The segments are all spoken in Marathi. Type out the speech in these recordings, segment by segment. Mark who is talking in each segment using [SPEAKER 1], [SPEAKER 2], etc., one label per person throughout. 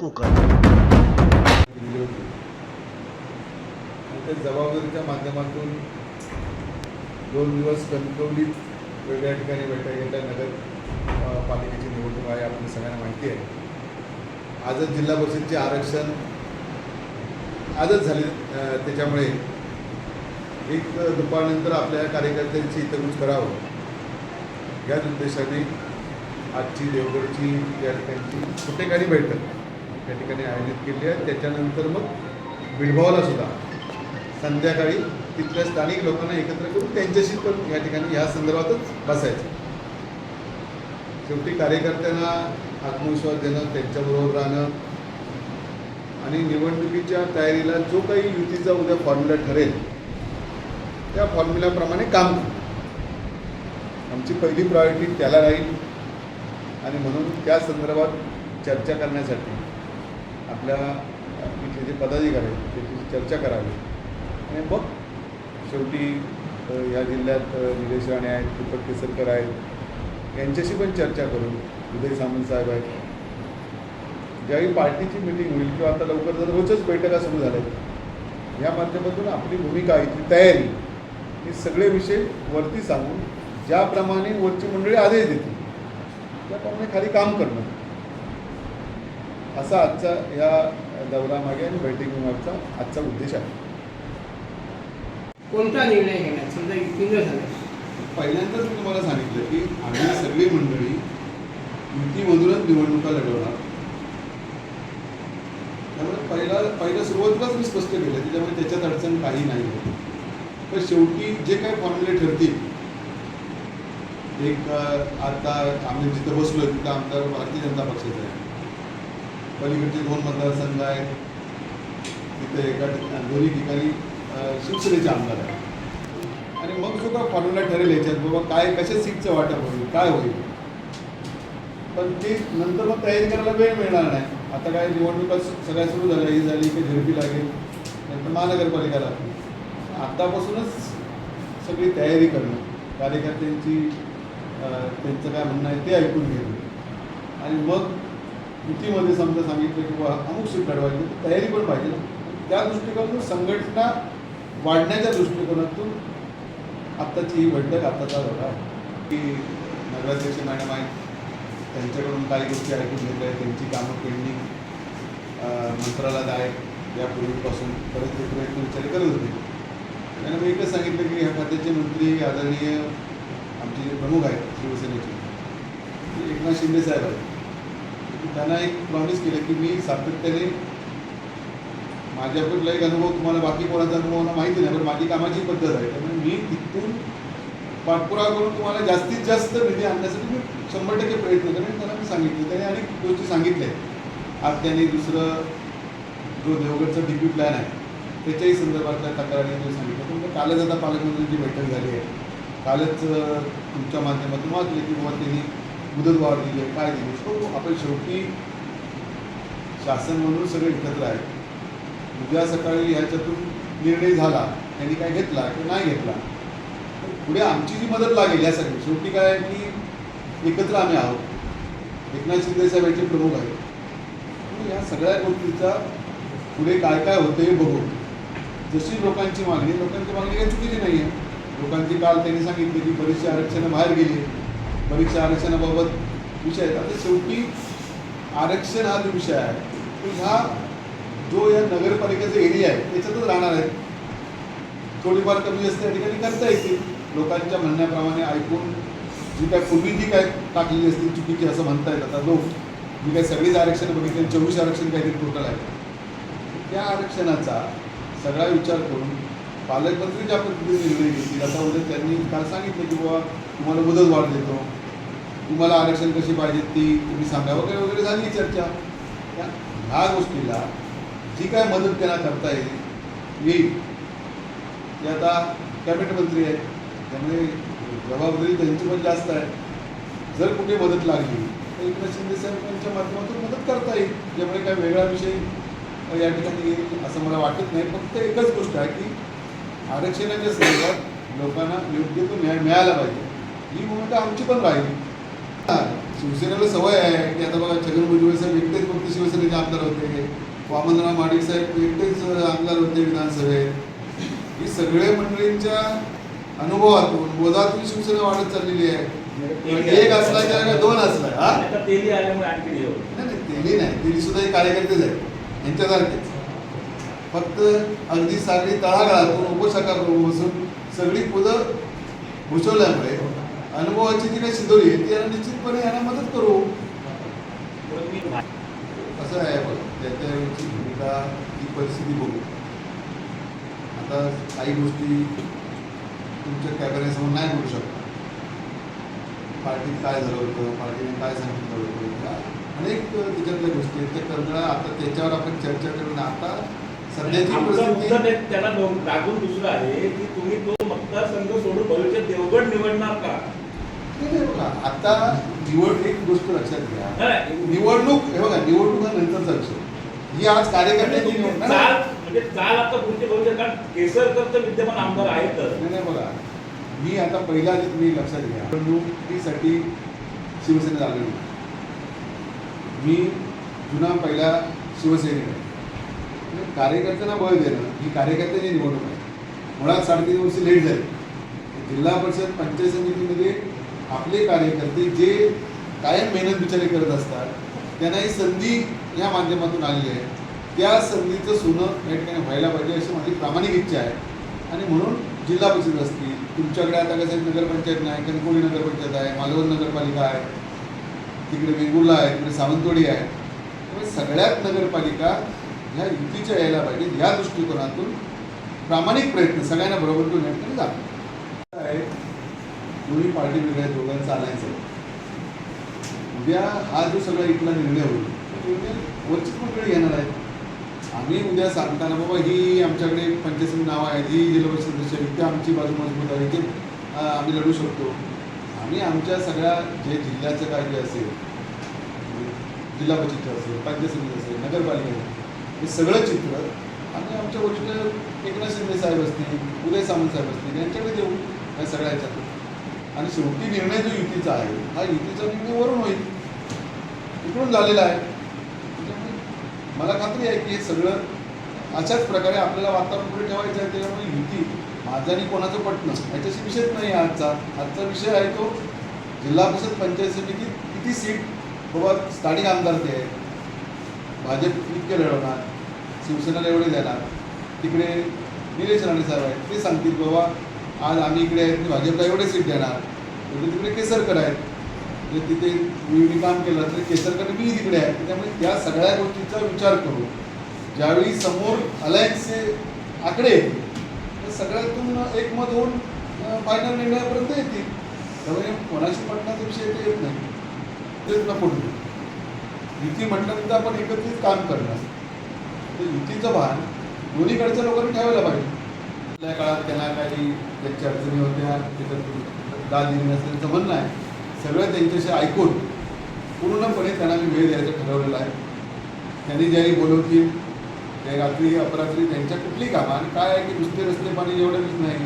[SPEAKER 1] कोकण
[SPEAKER 2] दिली होती त्या जबाबदारीच्या माध्यमातून दोन दिवस कणकवलीत वेगळ्या ठिकाणी बैठक घेतल्या. नगर पालिकेची निवडणूक आहे आपण सगळ्यांना माहिती आहे. आजच जिल्हा परिषदचे आरक्षण आजच झाले त्याच्यामुळे एक दुपारनंतर आपल्या कार्यकर्त्यांची इतरगुज करावं. याच उद्देशाने आजची देवगडची या ठिकाणची कुठेकाणी बैठक त्या ठिकाणी आयोजित केली आहे. त्याच्यानंतर मग बिळभावाला सुद्धा संध्याकाळी तिथल्या स्थानिक लोकांना एकत्र करून त्यांच्याशी पण या ठिकाणी या संदर्भातच बसायचं. शेवटी कार्यकर्त्यांना आत्मविश्वास देणं त्यांच्याबरोबर राहणं आणि निवडणुकीच्या तयारीला जो काही युतीचा उद्या फॉर्म्युला ठरेल त्या फॉर्म्युल्याप्रमाणे काम करू. आमची पहिली प्रायोरिटी त्याला राहील आणि म्हणून त्या संदर्भात चर्चा करण्यासाठी आपल्या इथले जे पदाधिकारी आहेत त्याची चर्चा करावी. आणि मग शेवटी या जिल्ह्यात निलेश राणे आहेत दीपक केसरकर आहेत यांच्याशी पण चर्चा करू उदय सामंत साहेब आहेत. ज्यावेळी पार्टीची मिटिंग होईल किंवा आता लवकर जर रोजच बैठका सुरू झाल्या आहेत या माध्यमातून आपली भूमिका इथली तयारी हे सगळे विषय वरती सांगून ज्याप्रमाणे वरची मंडळी आदेश देतील त्याप्रमाणे खाली काम करणं. असा आजचा या दौऱ्यामागे आणि बैठकीमागचा आजचा उद्देश आहे.
[SPEAKER 3] कोणता निर्णय घेण्यात समजा युतीनं झालं.
[SPEAKER 2] पहिल्यांदाच मी तुम्हाला सांगितलं की आम्ही सगळी मंडळी युतीमधूनच निवडणुका लढवणार. त्यामुळे पहिला पहिल्या सुरुवातीलाच मी स्पष्ट केलं त्याच्यामुळे त्याच्यात अडचण काही नाही. आहे पण शेवटी जे काही फॉर्म्युले ठरतील एक आता आम्ही जिथं बसलो तिथं आमदार भारतीय जनता पक्षाचा आहे. पलीकडचे दोन मतदारसंघ आहेत. तिथे एका ठिकाणी दोन्ही ठिकाणी शिवसेनेचे आमदार आहेत. आणि मग सुद्धा फॉर्म्युला ठरेल याच्यात बाबा काय कशा सीटचं वाटप होईल काय होईल? पण ते नंतर मग तयारी करायला वेळ मिळणार नाही. आता काय निवडणुका सगळ्या सुरू झाल्या ही झाली की झेडपी लागेल नंतर महानगरपालिका लागेल. आत्तापासूनच सगळी तयारी करणं कार्यकर्त्यांची त्यांचं काय म्हणणं आहे ते ऐकून घेणं आणि मग युतीमध्ये समजा सांगितलं की अमुक सीट लढवायची तर तयारी पण पाहिजे. त्या दृष्टिकोनातून संघटना वाढण्याच्या दृष्टिकोनातून आत्ताची ही बैठक आत्ताचा दौरा आहे. की नगराध्यक्ष मॅडम आहेत त्यांच्याकडून काही गोष्टी ऐकून घेतल्या आहेत त्यांची कामं पेंडिंग मंत्रालयात आहेत यापूर्वीपासून परत ते प्रयत्न विचार करत होते. त्यांना मी एकच सांगितलं की ह्या खात्याचे मंत्री आदरणीय आमचे जे प्रमुख आहेत शिवसेनेचे एकनाथ शिंदे साहेब आहेत. त्यांना एक प्रॉमिस केलं की मी सातत्याने माझ्याकडला एक अनुभव तुम्हाला बाकी कोणाचा अनुभव मला माहिती नाही पण माझी कामाची पद्धत आहे. त्यामुळे मी तिथून पाठपुरावा करून तुम्हाला जास्तीत जास्त निधी आणण्यासाठी मी शंभर टक्के प्रयत्न करेन त्यांना मी सांगितलं. त्याने अनेक गोष्टी सांगितल्या. आहेत. आज त्याने दुसरं जो देवगडचा डी पी प्लॅन आहे त्याच्याही संदर्भातल्या तक्रारी मी सांगितलं पण कालच आता पालकमंत्र्यांची बैठक झाली आहे. कालच तुमच्या माध्यमातून वाचले की बाबा त्यांनी मुदतवाढ दिली आहे. काय दिली तो आपण शेवटी शासन म्हणून सगळे एकत्र आहे उद्या सकाळी ह्याच्यातून निर्णय झाला त्यांनी काय घेतला किंवा नाही घेतला? तर पुढे आमची जी मदत लागेल यासाठी शेवटी काय आहे की एकत्र आम्ही आहोत. एकनाथ शिंदे साहेब याचे प्रमुख आहेत. या सगळ्या गोष्टीचा पुढे काय काय होतं हे बघू जशी लोकांची मागणी लोकांची मागणी काही चुकीची नाही आहे लोकांची काल त्यांनी सांगितले की बरीचशी आरक्षणं बाहेर गेली. परीक्षा आरक्षणाबाबत विषय आहेत. आता शेवटी आरक्षण हा जो विषय आहे तो ह्या जो या नगरपालिकेचा एरिया आहे त्याच्यातच राहणार आहे. थोडीफार कमी जास्त या ठिकाणी करता येतील. लोकांच्या म्हणण्याप्रमाणे ऐकून जी काय पूर्वी जी काय टाकलेली असतील चुकीची असं म्हणता येत आता लोक मी काय सगळीच आरक्षण बघितली चोवीस आरक्षण काहीतरी टोटल आहे. त्या आरक्षणाचा सगळा विचार करून पालकमंत्री ज्या पद्धतीने निर्णय घेतील आता उद्या त्यांनी काल सांगितलं की बाबा तुम्हाला मुदत वाढ देतो. तुम्हाला आरक्षण कशी पाहिजे ती तुम्ही सांगा. वगैरे वगैरे झाली चर्चा. त्या ह्या गोष्टीला जी काय मदत त्यांना करता येईल येईल. ते आता कॅबिनेट मंत्री आहेत. त्यामुळे जबाबदारी त्यांची पण जास्त आहे. जर कुठे मदत लागली तर एकनाथ शिंदे साहेबांच्या माध्यमातून मदत करता येईल. त्यामुळे काय वेगळा विषय या ठिकाणी येईल असं मला वाटत नाही. फक्त एकच गोष्ट आहे की आरक्षणाच्या संदर्भात लोकांना योग्य तो न्याय मिळाला पाहिजे. ही भूमिका आमची पण राहील. शिवसेनेला सवय आहे की आता बघा छगन भुजबळ साहेब एकटेच फक्त शिवसेनेचे आमदार होते. वामनराव महाडिक साहेब एकटेच आमदार होते विधानसभेत. ही सगळे मंडळींच्या अनुभवातून बोधातून शिवसेना वाढत चाललेली आहे. एक असला की अगं दोन असला हा?
[SPEAKER 1] तेली.
[SPEAKER 2] नाही नाही तेली नाही. तेली सुद्धा एक कार्यकर्तेच आहेत. यांच्यासारखेच. फक्त अगदी सागरी तळागाळातून उपशाखा बसून सगळी पदं भूषवल्यामुळे अनुभवाची जी काही शिदोरी आहे ती यांना निश्चितपणे यांना मदत करू. असं आहे बघ त्या त्यावेळीची भूमिका ती परिस्थिती बघू. आता काही गोष्टी तुमच्या कॅमेऱ्यासमोर नाही बोलू शकता. पार्टीत काय झालं होतं पार्टीने काय सांगितलं होतं अनेक त्याच्यातल्या गोष्टी आहेत. त्या करणं आता त्याच्यावर आपण चर्चा करून आता सध्याची परिस्थिती
[SPEAKER 1] त्याला लागून दुसरं आहे की तुम्ही तो मतदारसंघ सोडून भविष्यात देवगड निवडणार का?
[SPEAKER 2] आता निवड एक गोष्ट लक्षात घ्या.
[SPEAKER 1] नाही,
[SPEAKER 2] निवडणूक हे बघा निवडणूक हा नंतरचा विषय ही आज
[SPEAKER 1] म्हणजे चाल
[SPEAKER 2] नाही
[SPEAKER 1] म्हणजे चाल आता पुढचे कारण केसरकर तर विद्यमान आमदार
[SPEAKER 2] नाही बघा. मी आता पहिला तुम्ही लक्षात घ्या. निवडणुकीसाठी शिवसेनेत आलो नाही. मी जुना पहिला शिवसैनिक आहे. म्हणजे कार्यकर्त्यांना बळ देणं ही कार्यकर्त्यांची निवडणूक आहे. मुळात साडेतीन वर्ष लेट झाली. जिल्हा परिषद पंचायत समितीमध्ये आपले कार्यकर्ते जे कायम मेहनत बिचारे करत असतात त्यांना ही संधी या माध्यमातून आलेली आहे. त्या संधीचं सोनं या ठिकाणी व्हायला पाहिजे अशी माझी प्रामाणिक इच्छा आहे. आणि म्हणून जिल्हा परिषद असतील तुमच्याकडे आता कसं नगरपंचायत नाही कणकोळी नगरपंचायत आहे मालवण नगरपालिका आहे तिकडे वेंगुर्ला आहे तिकडे सावंतवाडी आहे. त्यामुळे सगळ्यात नगरपालिका ह्या युतीच्या यायला पाहिजे या दृष्टिकोनातून प्रामाणिक प्रयत्न सगळ्यांना बरोबर घेऊन या ठिकाणी जातो आहे. दोन्ही पार्टी वेगळ्या आहेत, दोघांचा आणायचं आहे. उद्या हा जो सगळा इथला निर्णय होईल तो निर्णय वरचीच मंडळी घेणार आहेत आम्ही उद्या सांगताना बाबा ही आमच्याकडे पंचायत नाव आहेत ही जिल्हा परिषद सदस्य आहेत, इथे आमची बाजू मजबूत आहे इथे आम्ही लढू शकतो आम्ही आमच्या सगळ्या जे जिल्ह्याचं कार्य असेल जिल्हा परिषदचं असेल पंचायत समिती असेल नगरपालिका हे सगळं चित्र आम्ही आमच्या वरिष्ठ एकनाथ शिंदे साहेब असतील उदय सामंत साहेब असतील यांच्याकडे देऊ या सगळ्या ह्याच्यात आणि शेवटी निर्णय जो युतीचा आहे हा युतीचा निर्णय वरून होईल. इकडून झालेला आहे. मला खात्री आहे की हे सगळं अशाच प्रकारे आपल्याला वातावरण पुढे ठेवायचं आहे त्याच्यामुळे युती माझा आणि कोणाचं पटणं याच्याशी विषयच नाही आजचा. आजचा विषय आहे तो जिल्हा परिषद पंचायत समितीत किती सीट बाबा स्थानिक आमदार ते आहेत? भाजप इतके लढवणार शिवसेनेला एवढे देणार तिकडे निलेश राणे साहेब आहेत ते सांगतील बाबा आज आम्ही इकडे आहेत भाजपला एवढे सीट देणार. म्हणजे तिकडे केसरकर आहेत. म्हणजे तिथे मी काम केलं तर केसरकर मी तिकडे आहे. त्यामुळे त्या सगळ्या गोष्टीचा विचार करू ज्यावेळी समोर अलायन्सचे आकडे येतील तर सगळ्यातून एकमत होऊन फायनल निर्णयापर्यंत येतील. त्यामुळे कोणाशी पटण्याचा विषय ते येत नाही. तेच नको युती म्हटल्यानंतर आपण एकत्रित काम करणार. तर युतीचं भान दोन्हीकडच्या लोकांनी ठेवायला पाहिजे. आपल्या काळात त्यांना काही त्यांच्या अडचणी होत्या त्याच्यात दाद दिली नसते त्यांचं म्हणणं आहे. सगळं त्यांच्याशी ऐकून पूर्णपणे त्यांना मी वेळ द्यायचं ठरवलेलं आहे. त्यांनी ज्याही बोलवतील त्या रात्री अपरात्री त्यांच्या कुठली कामं आणि काय आहे की नुसते रस्ते पाणी एवढंच नाही.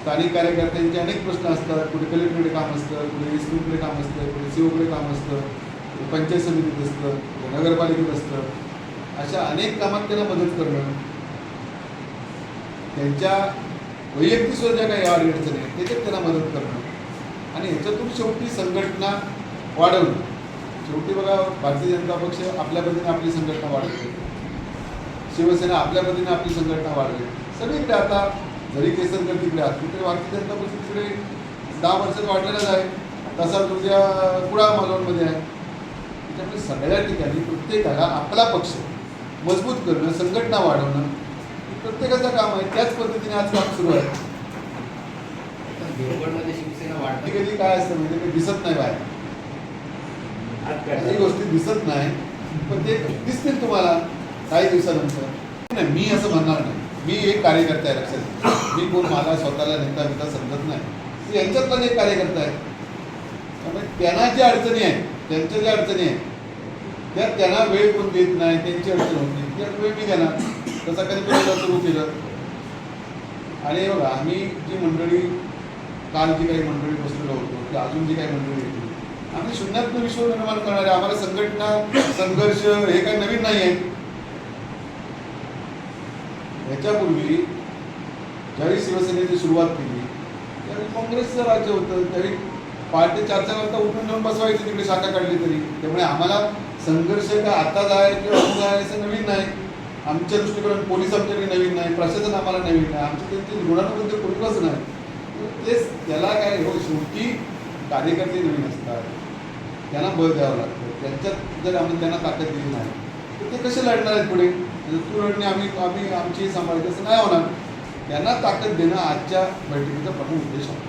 [SPEAKER 2] स्थानिक कार्यकर्त्यांचे अनेक प्रश्न असतात. कुठे कलेक्टरकडे काम असतं कुठे एसपीकडे काम असतं कुठे सीओकडे काम असतं पंचायत समितीत असतं नगरपालिकेत असतं. अशा अनेक कामात त्यांना मदत करणं त्यांच्या वैयक्तिक ज्या काही अडचणी आहेत त्याच्यात त्यांना मदत करणं आणि ह्याच्यातून शेवटी संघटना वाढवणं शेवटी बघा भारतीय जनता पक्ष आपल्या पद्धतीने आपली संघटना वाढवते शिवसेना आपल्या पद्धतीने आपली संघटना वाढवते सगळीकडे आता जरी केसरकर तिकडे असतील तिकडे भारतीय जनता पक्ष तिकडे दहा वर्षात वाढलेलाच आहे. तसा तुमच्या कुळा मालवणमध्ये आहे. त्याच्यामुळे सगळ्या ठिकाणी प्रत्येकाला आपला पक्ष मजबूत करणं संघटना वाढवणं प्रत्येकाचं काम आहे त्याच पद्धतीने आज काम सुरू आहे.
[SPEAKER 3] देवगडमध्ये शिवसेना वाढते
[SPEAKER 2] कधी काय असतं म्हणजे ते दिसत नाही बाहेर. काही गोष्टी दिसत नाही पण ते दिसतील तुम्हाला काही दिवसानंतर. नाही मी असं म्हणणार नाही. मी एक कार्यकर्ता आहे लक्षात. मी कोण मला स्वतःला नेता बिता समजत नाही. मी यांच्यातलाच एक कार्यकर्ता आहे. त्यामुळे त्यांना ज्या अडचणी आहेत त्यांच्या ज्या अडचणी आहेत त्या त्यांना वेळ कोण देत नाही त्यांची अडचण होती त्या वेळ मी देणार तसा कधी सुरू केलं. आणि बघा आम्ही जी मंडळी काल जी काही मंडळी बसलेलो होतो की अजून जी काही मंडळी होती आम्ही शून्यातनं विश्व निर्माण करणारे आम्हाला संघटना संघर्ष हे काही नवीन नाही आहे. ह्याच्यापूर्वी ज्यावेळी शिवसेनेची सुरुवात केली त्यावेळी काँग्रेसचं राज्य होतं. त्यावेळी पहाटे चार चार वाजता उठून जाऊन बसवायची तिकडे शाखा काढली तरी. त्यामुळे आम्हाला संघर्ष का आताच आहे किंवा अजून आहे असं नवीन नाही. आमच्या दृष्टीकडून पोलीस आमच्याकडे नवीन नाही प्रशासन आम्हाला नवीन नाही. आमच्या ते ऋणानुबंध पूर्वच नाही. तेच त्याला काय हो शेवटी कार्यकर्ते नवीन असतात. त्यांना बळ द्यावं लागतं. त्यांच्यात जर आम्ही त्यांना ताकद दिली नाही तर ते कसे लढणार आहेत पुढे? तू लढणे आम्ही आम्ही आमची सांभाळते असं नाही होणार. त्यांना ताकद देणं आजच्या बैठकीचा प्रमुख उद्देश आहे.